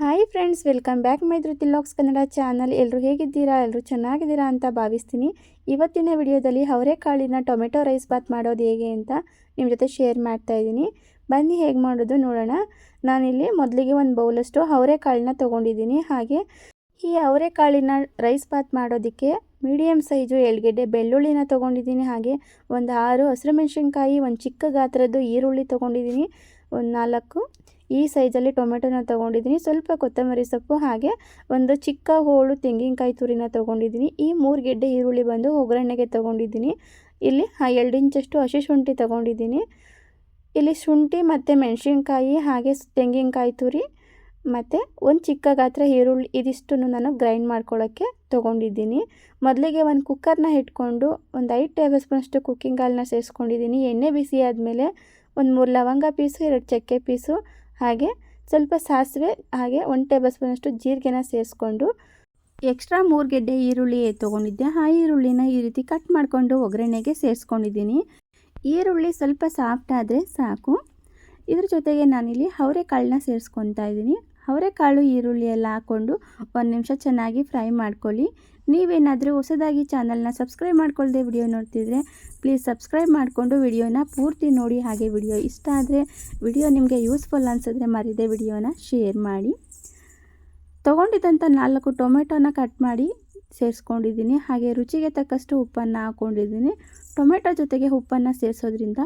Hi friends, welcome back ಮೈದ್ರು ತಿಲ್ಲಾಕ್ಸ್ ಲಾಕ್ಸ್ ಕನ್ನಡ ಚಾನಲ್. ಎಲ್ಲರೂ ಹೇಗಿದ್ದೀರಾ? ಎಲ್ಲರೂ ಚೆನ್ನಾಗಿದ್ದೀರಾ ಅಂತ ಭಾವಿಸ್ತೀನಿ. ಇವತ್ತಿನ ವಿಡಿಯೋದಲ್ಲಿ ಅವರೆಕಾಳಿನ ಟೊಮೆಟೊ ರೈಸ್ ಬಾತ್ ಮಾಡೋದು ಹೇಗೆ ಅಂತ ನಿಮ್ಮ ಜೊತೆ ಶೇರ್ ಮಾಡ್ತಾ ಇದ್ದೀನಿ. ಬನ್ನಿ, ಹೇಗೆ ಮಾಡೋದು ನೋಡೋಣ. ನಾನಿಲ್ಲಿ ಮೊದಲಿಗೆ ಒಂದು ಬೌಲಷ್ಟು ಅವರೆಕಾಳನ್ನ ತೊಗೊಂಡಿದ್ದೀನಿ. ಹಾಗೆ ಈ ಅವರೆಕಾಳಿನ ರೈಸ್ ಬಾತ್ ಮಾಡೋದಕ್ಕೆ ಮೀಡಿಯಮ್ ಸೈಜು ಎಳ್ಗೆಡ್ಡೆ ಬೆಳ್ಳುಳ್ಳಿನ ತೊಗೊಂಡಿದ್ದೀನಿ. ಹಾಗೆ ಒಂದು ಆರು ಹಸಿರು ಮೆಣಸಿನ್ಕಾಯಿ, ಒಂದು ಚಿಕ್ಕ ಗಾತ್ರದ್ದು ಈರುಳ್ಳಿ ತೊಗೊಂಡಿದ್ದೀನಿ. ಒಂದು ನಾಲ್ಕು ಈ ಸೈಜಲ್ಲಿ ಟೊಮೆಟೊನ ತೊಗೊಂಡಿದ್ದೀನಿ. ಸ್ವಲ್ಪ ಕೊತ್ತಂಬರಿ ಸೊಪ್ಪು ಹಾಗೆ ಒಂದು ಚಿಕ್ಕ ಹೋಳು ತೆಂಗಿನಕಾಯಿ ತುರಿನ ತೊಗೊಂಡಿದ್ದೀನಿ. ಈ ಮೂರು ಗೆಡ್ಡೆ ಈರುಳ್ಳಿ ಬಂದು ಒಗ್ಗರಣೆಗೆ ತೊಗೊಂಡಿದ್ದೀನಿ. ಇಲ್ಲಿ ಎರಡು ಇಂಚಷ್ಟು ಹಸಿ ಶುಂಠಿ ತೊಗೊಂಡಿದ್ದೀನಿ. ಇಲ್ಲಿ ಶುಂಠಿ ಮತ್ತು ಮೆಣಸಿನ್ಕಾಯಿ ಹಾಗೆ ತೆಂಗಿನಕಾಯಿ ತುರಿ ಮತ್ತು ಒಂದು ಚಿಕ್ಕ ಗಾತ್ರ ಈರುಳ್ಳಿ ಇದಿಷ್ಟನ್ನು ನಾನು ಗ್ರೈಂಡ್ ಮಾಡ್ಕೊಳ್ಳೋಕ್ಕೆ ತೊಗೊಂಡಿದ್ದೀನಿ. ಮೊದಲಿಗೆ ಒಂದು ಕುಕ್ಕರ್ನ ಇಟ್ಕೊಂಡು ಒಂದು ಐದು ಟೇಬಲ್ ಸ್ಪೂನಷ್ಟು ಕುಕ್ಕಿಂಗ್ ಆಯಿಲ್ನ ಸೇರಿಸ್ಕೊಂಡಿದ್ದೀನಿ. ಎಣ್ಣೆ ಬಿಸಿ ಆದಮೇಲೆ ಒಂದು ಮೂರು ಲವಂಗ ಪೀಸು, ಎರಡು ಚಕ್ಕೆ ಪೀಸು ಹಾಗೆ ಸ್ವಲ್ಪ ಸಾಸಿವೆ, ಹಾಗೆ ಒನ್ ಟೇಬಲ್ ಸ್ಪೂನಷ್ಟು ಜೀರಿಗೆನ ಸೇರಿಸ್ಕೊಂಡು ಎಕ್ಸ್ಟ್ರಾ ಮೂರು ಗೆಡ್ಡೆ ಈರುಳ್ಳಿ ತೊಗೊಂಡಿದ್ದೆ. ಆ ಈರುಳ್ಳಿನ ಈ ರೀತಿ ಕಟ್ ಮಾಡಿಕೊಂಡು ಒಗ್ಗರಣೆಗೆ ಸೇರಿಸ್ಕೊಂಡಿದ್ದೀನಿ. ಈರುಳ್ಳಿ ಸ್ವಲ್ಪ ಸಾಫ್ಟ್ ಆದರೆ ಸಾಕು. ಇದ್ರ ಜೊತೆಗೆ ನಾನಿಲ್ಲಿ ಅವರೆಕಾಳನ್ನ ಸೇರಿಸ್ಕೊತಾ ಇದ್ದೀನಿ. ಅವರೆಕಾಳು, ಈರುಳ್ಳಿ ಎಲ್ಲ ಹಾಕ್ಕೊಂಡು ಒಂದು ನಿಮಿಷ ಚೆನ್ನಾಗಿ ಫ್ರೈ ಮಾಡ್ಕೊಳ್ಳಿ. ನೀವೇನಾದರೂ ಹೊಸದಾಗಿ ಚಾನಲ್ನ ಸಬ್ಸ್ಕ್ರೈಬ್ ಮಾಡ್ಕೊಳ್ಳದೆ ವಿಡಿಯೋ ನೋಡ್ತಿದ್ರೆ, ಪ್ಲೀಸ್ ಸಬ್ಸ್ಕ್ರೈಬ್ ಮಾಡಿಕೊಂಡು ವಿಡಿಯೋನ ಪೂರ್ತಿ ನೋಡಿ. ಹಾಗೆ ವಿಡಿಯೋ ಇಷ್ಟ ಆದರೆ ವಿಡಿಯೋ ನಿಮಗೆ ಯೂಸ್ಫುಲ್ ಅನಿಸಿದ್ರೆ ಮರಿದೆ ವಿಡಿಯೋನ ಶೇರ್ ಮಾಡಿ. ತೊಗೊಂಡಿದ್ದಂಥ ನಾಲ್ಕು ಟೊಮೆಟೊನ ಕಟ್ ಮಾಡಿ ಸೇರಿಸ್ಕೊಂಡಿದ್ದೀನಿ. ಹಾಗೆ ರುಚಿಗೆ ತಕ್ಕಷ್ಟು ಉಪ್ಪನ್ನು ಹಾಕ್ಕೊಂಡಿದ್ದೀನಿ. ಟೊಮೆಟೊ ಜೊತೆಗೆ ಉಪ್ಪನ್ನು ಸೇರಿಸೋದ್ರಿಂದ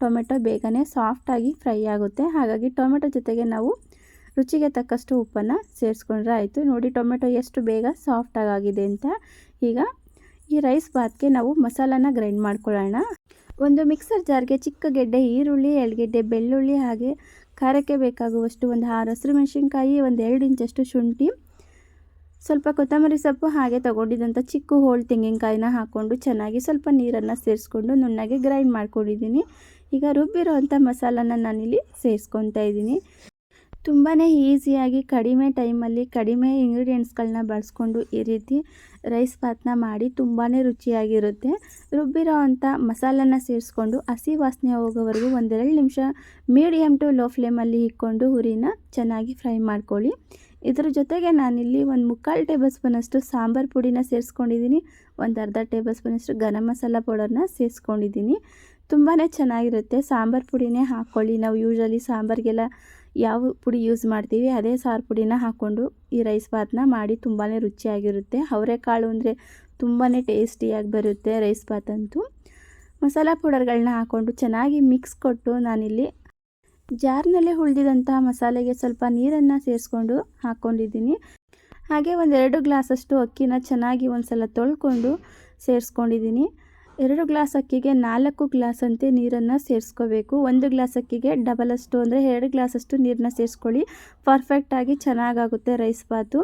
ಟೊಮೆಟೊ ಬೇಗನೆ ಸಾಫ್ಟಾಗಿ ಫ್ರೈ ಆಗುತ್ತೆ. ಹಾಗಾಗಿ ಟೊಮೆಟೊ ಜೊತೆಗೆ ನಾವು ರುಚಿಗೆ ತಕ್ಕಷ್ಟು ಉಪ್ಪನ್ನು ಸೇರಿಸ್ಕೊಂಡ್ರೆ ಆಯಿತು. ನೋಡಿ ಟೊಮೆಟೊ ಎಷ್ಟು ಬೇಗ ಸಾಫ್ಟಾಗಿ ಆಗಿದೆ ಅಂತ. ಈಗ ಈ ರೈಸ್ ಬಾತ್ಗೆ ನಾವು ಮಸಾಲಾನ ಗ್ರೈಂಡ್ ಮಾಡ್ಕೊಳ್ಳೋಣ. ಒಂದು ಮಿಕ್ಸರ್ ಜಾರ್ಗೆ ಚಿಕ್ಕ ಗೆಡ್ಡೆ, ಈರುಳ್ಳಿ, ಎಳ್ಗೆಡ್ಡೆ, ಬೆಳ್ಳುಳ್ಳಿ ಹಾಗೆ ಖಾರಕ್ಕೆ ಬೇಕಾಗುವಷ್ಟು ಒಂದು ಆರು ಹಸಿರು ಮೆಣಸಿನ್ಕಾಯಿ, ಒಂದು ಎರಡು ಇಂಚಷ್ಟು ಶುಂಠಿ, ಸ್ವಲ್ಪ ಕೊತ್ತಂಬರಿ ಸೊಪ್ಪು ಹಾಗೆ ತೊಗೊಂಡಿದ್ದಂಥ ಚಿಕ್ಕ ಹೋಳು ತೆಂಗಿನಕಾಯಿನ ಹಾಕ್ಕೊಂಡು ಚೆನ್ನಾಗಿ ಸ್ವಲ್ಪ ನೀರನ್ನು ಸೇರಿಸ್ಕೊಂಡು ನುಣ್ಣಗೆ ಗ್ರೈಂಡ್ ಮಾಡ್ಕೊಂಡಿದ್ದೀನಿ. ಈಗ ರುಬ್ಬಿರೋ ಅಂಥ ಮಸಾಲನ ನಾನಿಲ್ಲಿ ಸೇರಿಸ್ಕೊತಾ ಇದ್ದೀನಿ. ತುಂಬಾ ಈಸಿಯಾಗಿ ಕಡಿಮೆ ಟೈಮಲ್ಲಿ ಕಡಿಮೆ ಇಂಗ್ರೀಡಿಯೆಂಟ್ಸ್ಗಳನ್ನ ಬಳಸ್ಕೊಂಡು ಈ ರೀತಿ ರೈಸ್ ಬಾತ್ನ ಮಾಡಿ ತುಂಬಾ ರುಚಿಯಾಗಿರುತ್ತೆ. ರುಬ್ಬಿರೋ ಅಂಥ ಮಸಾಲನ ಸೇರಿಸ್ಕೊಂಡು ಹಸಿ ವಾಸನೆ ಹೋಗೋವರೆಗೂ ಒಂದೆರಡು ನಿಮಿಷ ಮೀಡಿಯಮ್ ಟು ಲೋ ಫ್ಲೇಮಲ್ಲಿ ಇಕ್ಕೊಂಡು ಹುರಿನ ಚೆನ್ನಾಗಿ ಫ್ರೈ ಮಾಡ್ಕೊಳ್ಳಿ. ಇದ್ರ ಜೊತೆಗೆ ನಾನಿಲ್ಲಿ ಒಂದು ಮುಕ್ಕಾಲು ಟೇಬಲ್ ಸ್ಪೂನಷ್ಟು ಸಾಂಬಾರು ಪುಡಿನ ಸೇರಿಸ್ಕೊಂಡಿದ್ದೀನಿ. ಒಂದು ಅರ್ಧ ಟೇಬಲ್ ಸ್ಪೂನಷ್ಟು ಗರಂ ಮಸಾಲ ಪೌಡರ್ನ ಸೇರಿಸ್ಕೊಂಡಿದ್ದೀನಿ. ತುಂಬಾ ಚೆನ್ನಾಗಿರುತ್ತೆ. ಸಾಂಬಾರು ಪುಡಿನೇ ಹಾಕ್ಕೊಳ್ಳಿ. ನಾವು ಯೂಶ್ವಲಿ ಸಾಂಬಾರಿಗೆಲ್ಲ ಯಾವ ಪುಡಿ ಯೂಸ್ ಮಾಡ್ತೀವಿ, ಅದೇ ಸಾರು ಪುಡಿನ ಹಾಕ್ಕೊಂಡು ಈ ರೈಸ್ ಬಾತ್ನ ಮಾಡಿ ತುಂಬಾ ರುಚಿಯಾಗಿರುತ್ತೆ. ಅವರೆಕಾಳು ಅಂದರೆ ತುಂಬಾ ಟೇಸ್ಟಿಯಾಗಿ ಬರುತ್ತೆ ರೈಸ್ ಬಾತ್ ಅಂತೂ. ಮಸಾಲ ಪೌಡರ್ಗಳನ್ನ ಹಾಕ್ಕೊಂಡು ಚೆನ್ನಾಗಿ ಮಿಕ್ಸ್ ಕೊಟ್ಟು ನಾನಿಲ್ಲಿ ಜಾರ್ನಲ್ಲೇ ಉಳಿದಿದಂತಹ ಮಸಾಲೆಗೆ ಸ್ವಲ್ಪ ನೀರನ್ನು ಸೇರಿಸ್ಕೊಂಡು ಹಾಕ್ಕೊಂಡಿದ್ದೀನಿ ಹಾಗೆ ಒಂದೆರಡು ಗ್ಲಾಸಷ್ಟು ಅಕ್ಕಿನ ಚೆನ್ನಾಗಿ ಒಂದು ಸಲ ತೊಳ್ಕೊಂಡು ಸೇರಿಸ್ಕೊಂಡಿದ್ದೀನಿ. ಎರಡು ಗ್ಲಾಸ್ ಅಕ್ಕಿಗೆ ನಾಲ್ಕು ಗ್ಲಾಸ್ ಅಂತೆ ನೀರನ್ನು ಸೇರಿಸ್ಕೋಬೇಕು. ಒಂದು ಗ್ಲಾಸ್ ಅಕ್ಕಿಗೆ ಡಬಲ್ ಅಷ್ಟು ಅಂದರೆ ಎರಡು ಗ್ಲಾಸಷ್ಟು ನೀರನ್ನ ಸೇರಿಸ್ಕೊಳ್ಳಿ. ಪರ್ಫೆಕ್ಟಾಗಿ ಚೆನ್ನಾಗಾಗುತ್ತೆ ರೈಸ್ ಬಾತು.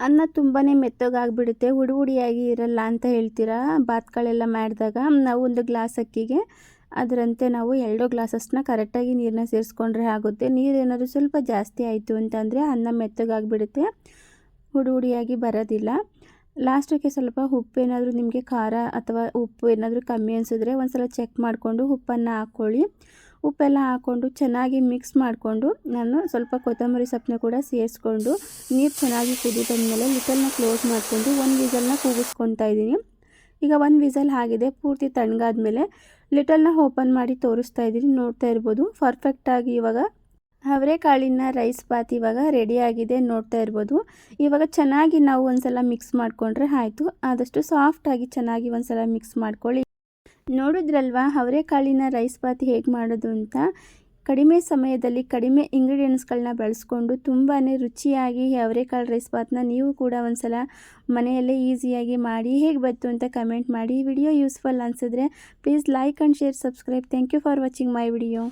ಅನ್ನ ತುಂಬಾ ಮೆತ್ತಗಾಗ್ಬಿಡುತ್ತೆ. ಹುಡು ಹುಡಿಯಾಗಿ ಇರಲ್ಲ ಅಂತ ಹೇಳ್ತೀರಾ? ಬಾತ್ಗಳೆಲ್ಲ ಮಾಡಿದಾಗ ನಾವು ಒಂದು ಗ್ಲಾಸ್ ಅಕ್ಕಿಗೆ ಅದರಂತೆ ನಾವು ಎರಡು ಗ್ಲಾಸಸ್ನ ಕರೆಕ್ಟಾಗಿ ನೀರನ್ನ ಸೇರಿಸ್ಕೊಂಡ್ರೆ ಆಗುತ್ತೆ. ನೀರೇನಾದರೂ ಸ್ವಲ್ಪ ಜಾಸ್ತಿ ಆಯಿತು ಅಂತಂದರೆ ಅನ್ನ ಮೆತ್ತಗಾಗ್ಬಿಡುತ್ತೆ. ಹುಡು ಹುಡಿಯಾಗಿ ಬರೋದಿಲ್ಲ. ಲಾಸ್ಟಿಗೆ ಸ್ವಲ್ಪ ಉಪ್ಪು ಏನಾದರೂ ನಿಮಗೆ ಖಾರ ಅಥವಾ ಉಪ್ಪು ಏನಾದರೂ ಕಮ್ಮಿ ಅನಿಸಿದ್ರೆ ಒಂದು ಸಲ ಚೆಕ್ ಮಾಡಿಕೊಂಡು ಉಪ್ಪನ್ನು ಹಾಕ್ಕೊಳ್ಳಿ ಉಪ್ಪೆಲ್ಲ ಹಾಕ್ಕೊಂಡು ಚೆನ್ನಾಗಿ ಮಿಕ್ಸ್ ಮಾಡಿಕೊಂಡು ನಾನು ಸ್ವಲ್ಪ ಕೊತ್ತಂಬರಿ ಸೊಪ್ಪನ್ನ ಕೂಡ ಸೇರಿಸ್ಕೊಂಡು ನೀರು ಚೆನ್ನಾಗಿ ಕುದಿದಂದಮೇಲೆ ಲಿಟಲ್ನ ಕ್ಲೋಸ್ ಮಾಡಿಕೊಂಡು ಒಂದು ವಿಸಲ್ನ ಕೂಗಿಸ್ಕೊತಾ ಇದ್ದೀನಿ. ಈಗ ಒಂದು ವಿಸಲ್ ಆಗಿದೆ, ಪೂರ್ತಿ ತಣ್ಣಗಾದ ಮೇಲೆ ಲಿಟಲ್ನ ಓಪನ್ ಮಾಡಿ ತೋರಿಸ್ತಾ ಇದ್ದೀನಿ, ನೋಡ್ತಾ ಇರ್ಬೋದು. ಪರ್ಫೆಕ್ಟಾಗಿ ಇವಾಗ ಅವರೆಕಾಳಿನ ರೈಸ್ ಬಾತ್ ಇವಾಗ ರೆಡಿಯಾಗಿದೆ ನೋಡ್ತಾ ಇರ್ಬೋದು. ಇವಾಗ ಚೆನ್ನಾಗಿ ನಾವು ಒಂದ್ಸಲ ಮಿಕ್ಸ್ ಮಾಡಿಕೊಂಡ್ರೆ ಆಯಿತು. ಆದಷ್ಟು ಸಾಫ್ಟಾಗಿ ಚೆನ್ನಾಗಿ ಒಂದ್ಸಲ ಮಿಕ್ಸ್ ಮಾಡ್ಕೊಳ್ಳಿ. ನೋಡಿದ್ರಲ್ವಾ ಅವರೆಕಾಳಿನ ರೈಸ್ ಬಾತ್ ಹೇಗೆ ಮಾಡೋದು ಅಂತ? ಕಡಿಮೆ ಸಮಯದಲ್ಲಿ ಕಡಿಮೆ ಇಂಗ್ರೀಡಿಯೆಂಟ್ಸ್ಗಳನ್ನ ಬಳಸ್ಕೊಂಡು ತುಂಬಾ ರುಚಿಯಾಗಿ ಅವರೆಕಾಳು ರೈಸ್ ಬಾತ್ನ ನೀವು ಕೂಡ ಒಂದ್ಸಲ ಮನೆಯಲ್ಲೇ ಈಸಿಯಾಗಿ ಮಾಡಿ ಹೇಗೆ ಬಂತು ಅಂತ ಕಮೆಂಟ್ ಮಾಡಿ. ವಿಡಿಯೋ ಯೂಸ್ಫುಲ್ ಅನಿಸಿದ್ರೆ please like and share subscribe thank you for watching my video